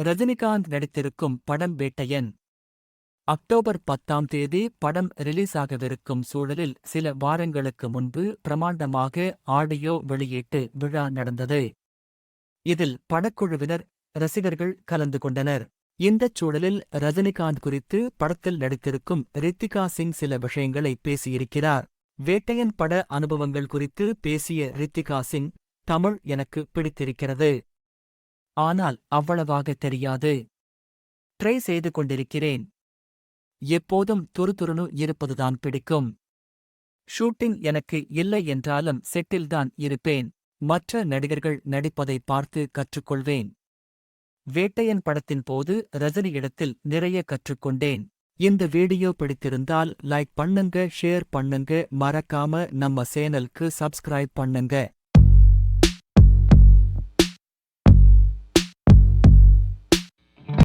ரஜினிகாந்த் நடித்திருக்கும் படம் வேட்டையன். அக்டோபர் பத்தாம் தேதி படம் ரிலீஸ் ஆகவிருக்கும் சூழலில் சில வாரங்களுக்கு முன்பு பிரமாண்டமாக ஆடியோ வெளியீட்டு விழா நடந்தது. இதில் படக்குழுவினர் ரசிகர்கள் கலந்து கொண்டனர். இந்தச் சூழலில் ரஜினிகாந்த் குறித்து படத்தில் நடித்திருக்கும் ரித்திகா சிங் சில விஷயங்களை பேசியிருக்கிறார். வேட்டையன் பட அனுபவங்கள் குறித்து பேசிய ரித்திகா சிங் தமிழ் எனக்கு பிடித்திருக்கிறது. ஆனால் அவ்வளவாக தெரியாது. ட்ரை செய்து கொண்டிருக்கிறேன். எப்போதும் துருதுருனு இருப்பதுதான் பிடிக்கும். ஷூட்டிங் எனக்கு இல்லை என்றாலும் செட்டில்தான் இருப்பேன். மற்ற நடிகர்கள் நடிப்பதை பார்த்து கற்றுக்கொள்வேன். வேட்டையன் படத்தின் போது ரஜினியிடத்தில் நிறைய கற்றுக்கொண்டேன். இந்த வீடியோ பிடித்திருந்தால் லைக் பண்ணுங்க ஷேர் பண்ணுங்க மறக்காம நம்ம சேனலுக்கு சப்ஸ்கிரைப் பண்ணுங்க.